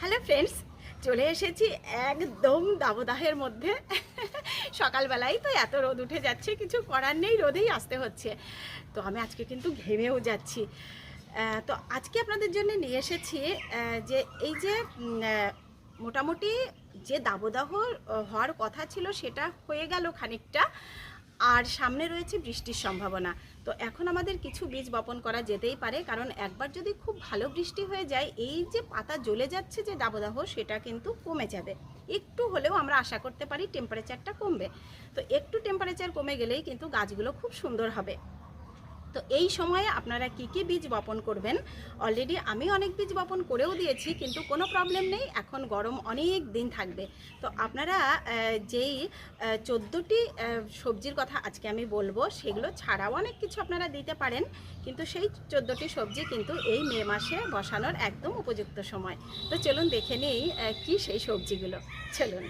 Hello friends চলে এসেছি একদম দাবদাহের মধ্যে। সকালবেলায় তো এত রোদ উঠে যাচ্ছে, কিছু করার নেই, রোদেই আসতে হচ্ছে। তো আমি আজকে কিন্তু ঘেমেও যাচ্ছি। তো আজকে আপনাদের জন্য নিয়ে এসেছি যে এই যে মোটামুটি যে দাবদাহ হওয়ার কথা ছিল সেটা হয়ে গেল খানিকটা। আর সামনে রয়েছে বৃষ্টির সম্ভাবনা। তো এখন আমাদের কিছু বীজ বপন করা যেতেই পারে, কারণ একবার যদি খুব ভালো বৃষ্টি হয়ে যায়, এই যে পাতা জ্বলে যাচ্ছে যে দাবদাহ, সেটা কিন্তু কমে যাবে। একটু হলেও আমরা আশা করতে পারি টেম্পারেচারটা কমবে। তো একটু টেম্পারেচার কমে গেলেই কিন্তু গাছগুলো খুব সুন্দর হবে। তো এই সময়ে আপনারা কি কি বীজ বপন করবেন? অলরেডি আমি অনেক বীজ বপন করেও দিয়েছি, কিন্তু কোনো প্রবলেম নেই, এখন গরম অনেক দিন থাকবে। তো আপনারা যেই চোদ্দোটি সবজির কথা আজকে আমি বলব, সেগুলো ছাড়াও অনেক কিছু আপনারা দিতে পারেন, কিন্তু সেই চোদ্দোটি সবজি কিন্তু এই মে মাসে বসানোর একদম উপযুক্ত সময়। তো চলুন দেখে নিই কি সেই সবজিগুলো। চলুন।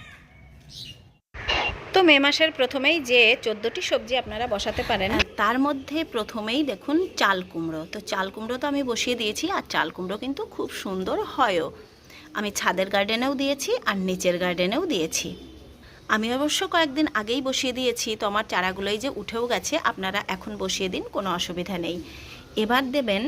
মে মাসের প্রথমেই যে চোদ্দোটি সবজি আপনারা বসাতে পারেন। তার মধ্যে প্রথমেই দেখুন চাল কুমড়ো। তো চাল কুমড়ো তো আমি বসিয়ে দিয়েছি, আর চাল কুমড়ো কিন্তু খুব সুন্দর হয়ও। আমি ছাদের গার্ডেনেও দিয়েছি, আর নিচের গার্ডেনেও দিয়েছি। আমি অবশ্য কয়েকদিন আগেই বসিয়ে দিয়েছি, তো আমার চারাগুলোই যে উঠেও গেছে, আপনারা এখন বসিয়ে দিন, কোনো অসুবিধা নেই। এবার দেবেন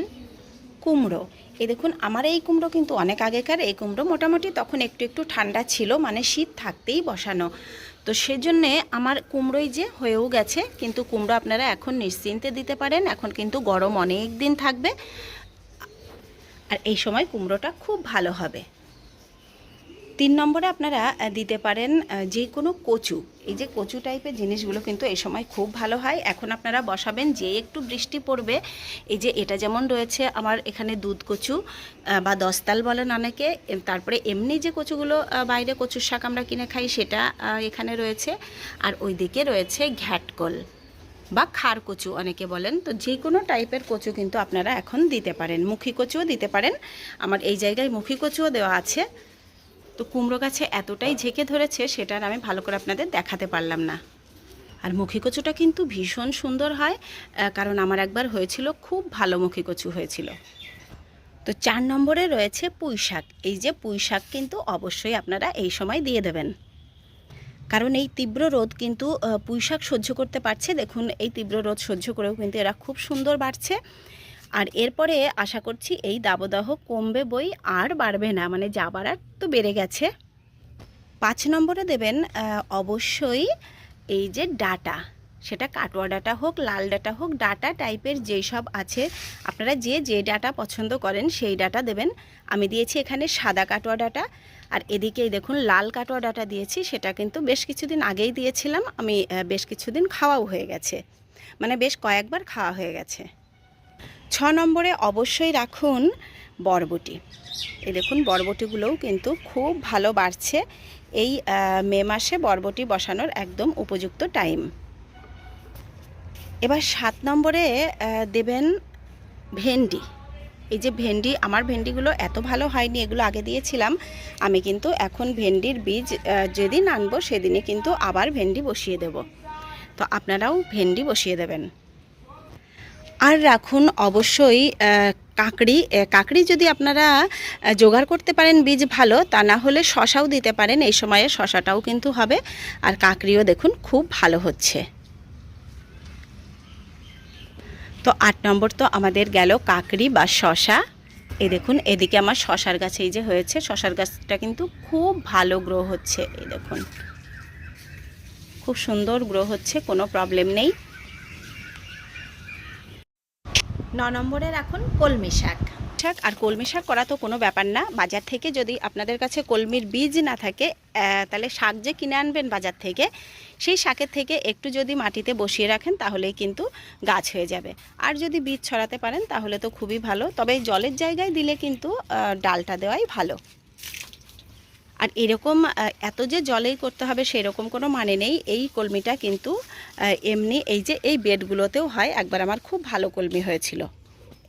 কুমড়ো। এই দেখুন, আমার এই কুমড়ো কিন্তু অনেক আগেকার, এই কুমড়ো মোটামুটি তখন একটু একটু ঠান্ডা ছিল মানে শীত থাকতেই বসানো। তো সেজন্যে আমার কুমড়োই যে হয়েও গেছে, কিন্তু কুমড়ো আপনারা এখন নিশ্চিন্তে দিতে পারেন, এখন কিন্তু গরম অনেক দিন থাকবে। আর এই সময় কুমড়োটা খুব ভালো হবে। তিন নম্বরে আপনারা দিতে পারেন যে কোনো কচু। এই যে কচু টাইপের জিনিসগুলো কিন্তু এই সময় খুব ভালো হয়। এখন আপনারা বসাবেন, যে একটু বৃষ্টি পড়বে, এই যে এটা যেমন রয়েছে, আমার এখানে দুধ কচু বা দস্তাল বলেন অনেকে তারপরে এমনি যে কচুগুলো বাইরে কচুর শাক আমরা কিনে খাই, সেটা এখানে রয়েছে। আর ওইদিকে রয়েছে ঘ্যাটকল, বা খার কচু অনেকে বলেন। তো যে কোনো টাইপের কচু কিন্তু আপনারা এখন দিতে পারেন। মুখী কচুও দিতে পারেন। আমার এই জায়গায় মুখী কচুও দেওয়া আছে। তো কুমড়ো গাছে এতটাই ঝেঁকে ধরেছে, সেটার আমি ভালো করে আপনাদের দেখাতে পারলাম না। আর মুখী কচুটা কিন্তু ভীষণ সুন্দর হয় কারণ আমার একবার হয়েছিল, খুব ভালো মুখী কচু হয়েছিল। তো চার নম্বরে রয়েছে পুঁই শাক। এই যে পুঁই শাক কিন্তু অবশ্যই আপনারা এই সময় দিয়ে দেবেন। কারণ এই তীব্র রোদ কিন্তু পুঁইশাক সহ্য করতে পারছে। দেখুন, এই তীব্র রোদ সহ্য করেও কিন্তু এরা খুব সুন্দর বাড়ছে। আর এরপরে আশা করছি এই দাবদাহ কমবে বই আর বাড়বে না মানে যা বাড়ার তো বেড়ে গেছে। পাঁচ নম্বরে দেবেন অবশ্যই এই যে ডাটা, সেটা কাটোয়া ডাটা হোক, লাল ডাটা হোক, ডাটা টাইপের যেই সব আছে, আপনারা যে যে ডাটা পছন্দ করেন সেই ডাটা দেবেন। আমি দিয়েছি এখানে সাদা কাটোয়া ডাটা, আর এদিকে এই দেখুন লাল কাটোয়া ডাটা দিয়েছি, সেটা কিন্তু বেশ কিছুদিন আগেই দিয়েছিলাম, আমি বেশ কিছুদিন খাওয়াও হয়ে গেছে মানে বেশ কয়েকবার খাওয়া হয়ে গেছে। ছ নম্বরে অবশ্যই রাখুন বরবটি। এই দেখুন, বরবটিগুলোও কিন্তু খুব ভালো বাড়ছে। এই মে মাসে বরবটি বসানোর একদম উপযুক্ত টাইম। এবার সাত নম্বরে দেবেন ভেন্ডি। এই যে ভেন্ডি, আমার ভেন্ডিগুলো এত ভালো হয়নি, এগুলো আগে দিয়েছিলাম। আমি কিন্তু এখন ভেন্ডির বীজ যেদিন আনব সেদিনে কিন্তু আবার ভেন্ডি বসিয়ে দেব। তো আপনারাও ভেন্ডি বসিয়ে দেবেন। আর রাখুন অবশ্যই কাকড়ি। কাকড়ি যদি আপনারা জোগাড় করতে পারেন বীজ ভালো, তা না হলে শশাও দিতে পারেন। এই সময়ে শশাটাও কিন্তু হবে। আর কাকড়িও দেখুন খুব ভালো হচ্ছে। তো আট নম্বর তো আমাদের গেল কাকড়ি বা শশা। এই দেখুন, এদিকে আমার শশার গাছ এই যে হয়েছে, শশার গাছটা কিন্তু খুব ভালো গ্রো হচ্ছে, এই দেখুন। খুব সুন্দর গ্রো হচ্ছে, কোনো প্রবলেম নেই। ন নম্বরে রাখুন কলমি শাক। শাক আর কলমি শাক করা তো কোনো ব্যাপার না। বাজার থেকে যদি আপনাদের কাছে কলমির বীজ না থাকে তাহলে শাক যে কিনে আনবেন বাজার থেকে, সেই শাকের থেকে একটু যদি মাটিতে বসিয়ে রাখেন, তাহলেই কিন্তু গাছ হয়ে যাবে। আর যদি বীজ ছড়াতে পারেন, তাহলে তো খুবই ভালো। তবে জলের জায়গায় দিলে কিন্তু ডালটা দেওয়াই ভালো। আর এরকম এত যে জলেই করতে হবে সেরকম কোনো মানে নেই। এই কলমিটা কিন্তু এমনি এই যে এই বেডগুলোতেও হয়। একবার আমার খুব ভালো কলমি হয়েছিল।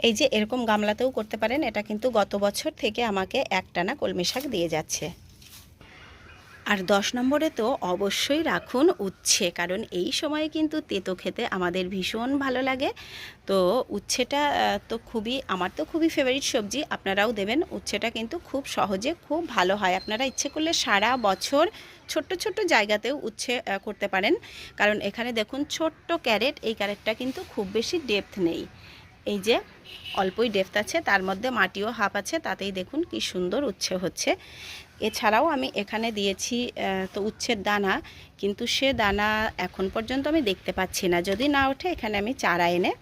এই যে এরকম গামলাতেও করতে পারেন। এটা কিন্তু গত বছর থেকে আমাকে একটানা কলমি শাক দিয়ে যাচ্ছে। আর দশ নম্বরে তো অবশ্যই রাখুন উচ্ছে, কারণ এই সময়ে কিন্তু তেতো খেতে আমাদের ভীষণ ভালো লাগে। তো উচ্ছেটা তো খুবই, আমার তো খুবই ফেভারিট সবজি, আপনারাও দেবেন। উচ্ছেটা কিন্তু খুব সহজে, খুব ভালো হয়। আপনারা ইচ্ছে করলে সারা বছর ছোট্ট ছোট্ট জায়গাতেও উচ্ছে করতে পারেন। কারণ এখানে দেখুন ছোট্ট ক্যারেট, এই ক্যারেটটা কিন্তু খুব বেশি ডেপথ নেই। এই যে অল্পই ডেপথ আছে, তার মধ্যে মাটিও হাফ আছে, তাতেই দেখুন কি সুন্দর উচ্ছে হচ্ছে। এছাড়াও আমি এখানে দিয়েছি তো উচ্ছের দানা, কিন্তু সে দানা এখন পর্যন্ত আমি দেখতে পাচ্ছি না। যদি না ওঠে, এখানে আমি চারা এনে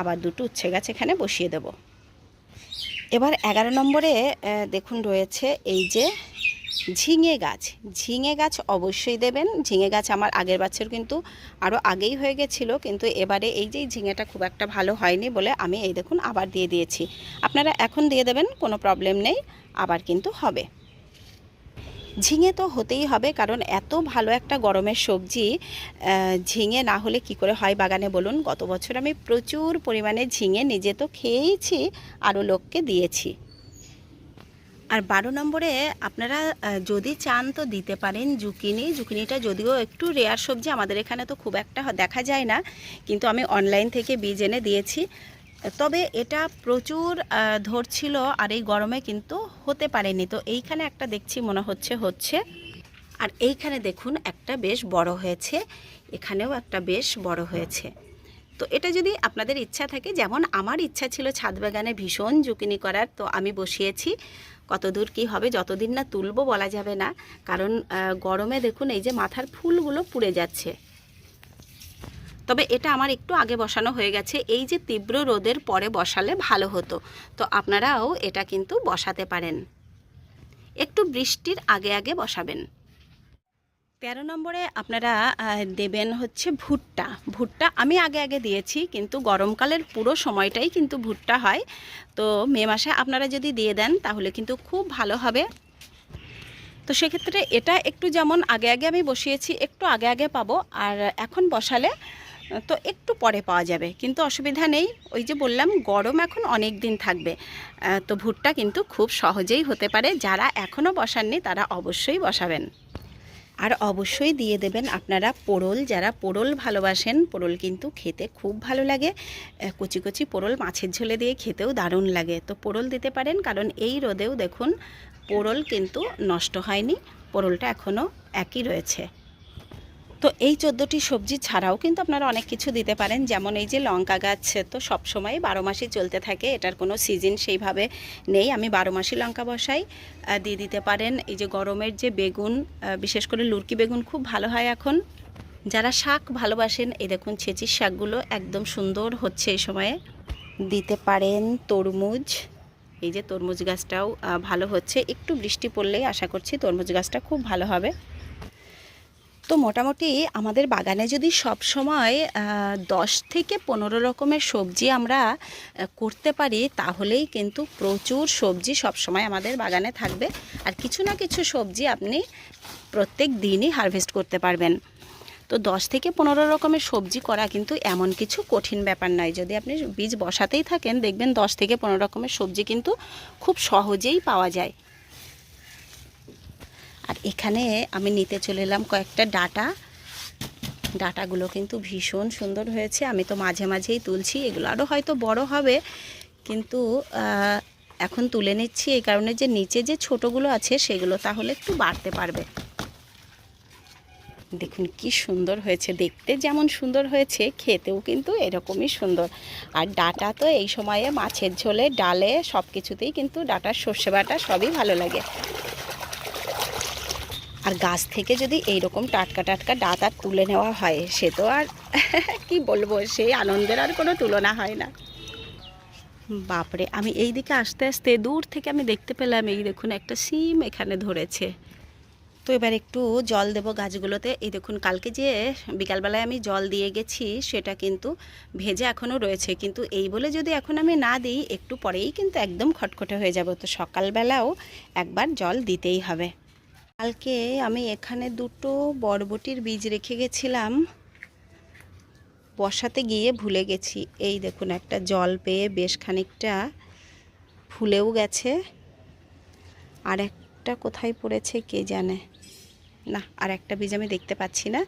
আবার দুটো উচ্ছে গাছ এখানে বসিয়ে দেব। এবার এগারো নম্বরে দেখুন রয়েছে এই যে ঝিঙে গাছ। ঝিঙে গাছ অবশ্যই দেবেন। ঝিঙে গাছ আমার আগের বছর কিন্তু আরও আগেই হয়ে গেছিল, কিন্তু এবারে এই যে ঝিঙেটা খুব একটা ভালো হয়নি বলে আমি এই দেখুন আবার দিয়ে দিয়েছি। আপনারা এখন দিয়ে দেবেন, কোনো প্রবলেম নেই, আবার কিন্তু হবে। ঝিঙে তো হতেই হবে, কারণ এত ভালো একটা গরমের সবজি ঝিঙে না হলে কি করে হয় বাগানে বলুন? গত বছর আমি প্রচুর পরিমাণে ঝিঙে নিজে তো খেয়েইছি আরও লোককে দিয়েছি। আর বারো নম্বরে আপনারা যদি চান তো দিতে পারেন জুকিনি। জুকিনিটা যদিও একটু রেয়ার সবজি, আমাদের এখানে তো খুব একটা দেখা যায় না, কিন্তু আমি অনলাইন থেকে বীজ এনে দিয়েছি। তবে এটা প্রচুর ধরছিল আর এই গরমে কিন্তু হতে পারেনি। তো এইখানে একটা দেখছি মনে হচ্ছে হচ্ছে। আর এইখানে দেখুন, একটা বেশ বড় হয়েছে, এখানেও একটা বেশ বড় হয়েছে। তো এটা যদি আপনাদের ইচ্ছা থাকে, যেমন আমার ইচ্ছা ছিল ছাদ বাগানে ভীষণ জুকিনি করার, তো আমি বসিয়েছি। কতদূর কী হবে যতদিন না তুলব বলা যাবে না। কারণ গরমে দেখুন এই যে মাথার ফুলগুলো পুড়ে যাচ্ছে। তবে এটা আমার একটু আগে বসানো হয়ে গেছে। এই যে তীব্র রোদের পরে বসালে ভালো হতো। তো আপনারাও এটা কিন্তু বসাতে পারেন। একটু বৃষ্টির আগে আগে বসাবেন। তেরো নম্বরে আপনারা দেবেন হচ্ছে ভুট্টা। ভুট্টা আমি আগে আগে দিয়েছি, কিন্তু গরমকালের পুরো সময়টাই কিন্তু ভুট্টা হয়। তো মে মাসে আপনারা যদি দিয়ে দেন, তাহলে কিন্তু খুব ভালো হবে। তো সেক্ষেত্রে এটা একটু যেমন আগে আগে আমি বসিয়েছি, একটু আগে আগে পাবো, আর এখন বসালে, তো একটু পরে পাওয়া যাবে। কিন্তু অসুবিধা নেই, ওই যে বললাম, গরম এখন অনেক দিন থাকবে। তো ভুট্টা কিন্তু খুব সহজেই হতে পারে। যারা এখনও বসাননি, তারা অবশ্যই বসাবেন। আর অবশ্যই দিয়ে দেবেন আপনারা পোড়ল। যারা পোড়ল ভালোবাসেন, পোড়ল কিন্তু খেতে খুব ভালো লাগে। কচি কচি পোড়ল মাছের ঝোলে দিয়ে খেতেও দারুণ লাগে। তো পোড়ল দিতে পারেন, কারণ এই রোদেও দেখুন পোড়ল কিন্তু নষ্ট হয়নি, পোড়লটা এখনও একই রয়েছে। তো এই চোদ্দোটি সবজি ছাড়াও কিন্তু আপনারা অনেক কিছু দিতে পারেন। যেমন এই যে লঙ্কা গাছ, তো সবসময় বারো মাসই চলতে থাকে, এটার কোনো সিজন সেইভাবে নেই। আমি বারো মাসই লঙ্কা বসাই দিয়ে দিতে পারেন। এই যে গরমের যে বেগুন বিশেষ করে লুরকি বেগুন খুব ভালো হয় এখন। যারা শাক ভালোবাসেন, এই দেখুন ছেঁচির শাকগুলো একদম সুন্দর হচ্ছে এই সময়ে। দিতে পারেন তরমুজ, এই যে তরমুজ গাছটাও ভালো হচ্ছে। একটু বৃষ্টি পড়লেই আশা করছি তরমুজ গাছটা খুব ভালো হবে। তো মোটামুটি আমাদের বাগানে যদি সব সময় দশ থেকে পনেরো রকমের সবজি আমরা করতে পারি, তাহলেই কিন্তু প্রচুর সবজি সব সময় আমাদের বাগানে থাকবে। আর কিছু না কিছু সবজি আপনি প্রত্যেক দিনই হারভেস্ট করতে পারবেন। তো দশ থেকে পনেরো রকমের সবজি করা কিন্তু এমন কিছু কঠিন ব্যাপার নয়। যদি আপনি বীজ বসাতেই থাকেন, দেখবেন দশ থেকে পনেরো রকমের সবজি কিন্তু খুব সহজেই পাওয়া যায়। আর এখানে আমি নিতে চলে এলাম কয়েকটা ডাটা। ডাটাগুলো কিন্তু ভীষণ সুন্দর হয়েছে। আমি তো মাঝে মাঝেই তুলছি, এগুলো আরও হয়তো বড় হবে। কিন্তু এখন তুলে নিচ্ছি এই কারণে যে নিচে যে ছোটোগুলো আছে, সেগুলো তাহলে একটু বাড়তে পারবে। দেখুন কি সুন্দর হয়েছে। দেখতে যেমন সুন্দর হয়েছে, খেতেও কিন্তু এরকমই সুন্দর। আর ডাটা তো এই সময়ে মাছের ঝোলে, ডালে সব কিছুতেই কিন্তু ডাটার সর্ষে বাটা সবই ভালো লাগে। আর গাছ থেকে যদি এইরকম টাটকা টাটকা ডাটা তুলে নেওয়া হয়, সে তো আর কি বলব, সেই আনন্দের আর কোনো তুলনা হয় না। বাপরে, আমি এই দিকে আস্তে আস্তে দূর থেকে আমি দেখতে পেলাম, এই দেখুন একটা সিম এখানে ধরেছে। তো এবার একটু জল দেব গাছগুলোতে। এই দেখুন, কালকে যে বিকালবেলায় আমি জল দিয়ে গেছি, সেটা কিন্তু ভেজে এখনও রয়েছে। কিন্তু এই বলে যদি এখন আমি না দিই, একটু পরেই কিন্তু একদম খটখটে হয়ে যাব। তো সকালবেলাও একবার জল দিতেই হবে। কালকে আমি এখানে দুটো বরবটির বীজ রেখে গেছিলাম। বসাতে গিয়ে ভুলে গেছি। এই দেখুন, একটা জল পেয়ে বেশ খানিকটা ফুলেও গেছে। আর একটা কোথায় পড়েছে কে জানে? না, আর একটা বীজ আমি দেখতে পাচ্ছি না।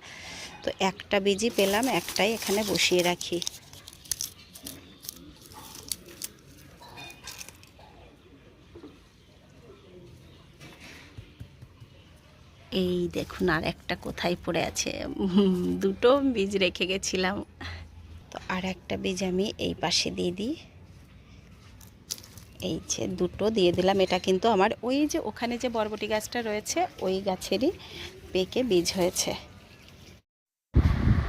তো একটা বীজই পেলাম, একটাই এখানে বসিয়ে রাখি। এই দেখুন আর একটা কোথায় পড়ে আছে। দুটো বীজ রেখে গেছিলাম। তো আর একটা বীজ আমি এই পাশে দিয়ে দিই। এই যে দুটো দিয়ে দিলাম। এটা কিন্তু আমার ওই যে ওখানে যে বরবটি গাছটা রয়েছে, ওই গাছেরই পেকে বীজ হয়েছে।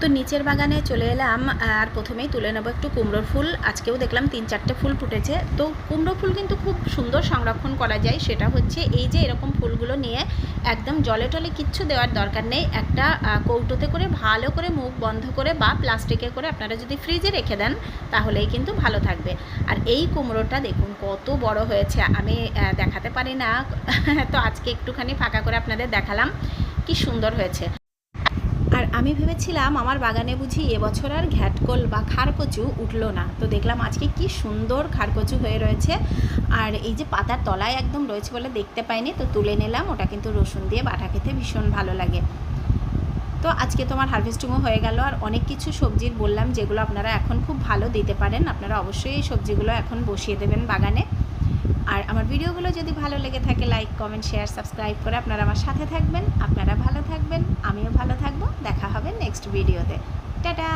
তো নিচের বাগানে চলে এলাম, আর প্রথমেই তুলে নেব একটু কুমড়োর ফুল। আজকেও দেখলাম তিন চারটে ফুল ফুটেছে। তো কুমড়ো ফুল কিন্তু খুব সুন্দর সংরক্ষণ করা যায়, সেটা হচ্ছে এই যে এরকম ফুলগুলো নিয়ে একদম জলে টলে কিচ্ছু দেওয়ার দরকার নেই। একটা কৌটোতে করে ভালো করে মুখ বন্ধ করে বা প্লাস্টিকে করে আপনারা যদি ফ্রিজে রেখে দেন, তাহলেই কিন্তু ভালো থাকবে। আর এই কুমড়োটা দেখুন কত বড় হয়েছে, আমি দেখাতে পারি না। তো আজকে একটুখানি ফাঁকা করে আপনাদের দেখালাম, কি সুন্দর হয়েছে। আমি ভেবেছিলাম আমার বাগানে বুঝি এবছর আর ঘ্যাটকল বা খারকচু উঠল না। তো দেখলাম আজকে কি সুন্দর খারকচু হয়ে রয়েছে। আর এই যে পাতার তলায় একদম রয়েছে বলে দেখতে পাইনি, তো তুলে নিলাম। ওটা কিন্তু রসুন দিয়ে বাটা খেতে ভীষণ ভালো লাগে। তো আজকে তোমার হারভেস্টিংও হয়ে গেল। আর অনেক কিছু সবজির বললাম, যেগুলো আপনারা এখন খুব ভালো দিতে পারেন। আপনারা অবশ্যই এই সবজিগুলো এখন বসিয়ে দেবেন বাগানে। আর আমার ভিডিওগুলো যদি ভালো লেগে থাকে লাইক কমেন্ট শেয়ার সাবস্ক্রাইব করে আপনারা আমার সাথে থাকবেন। আপনারা ভালো থাকবেন, আমিও ভালো থাকব। দেখা হবে নেক্সট ভিডিওতে টাটা!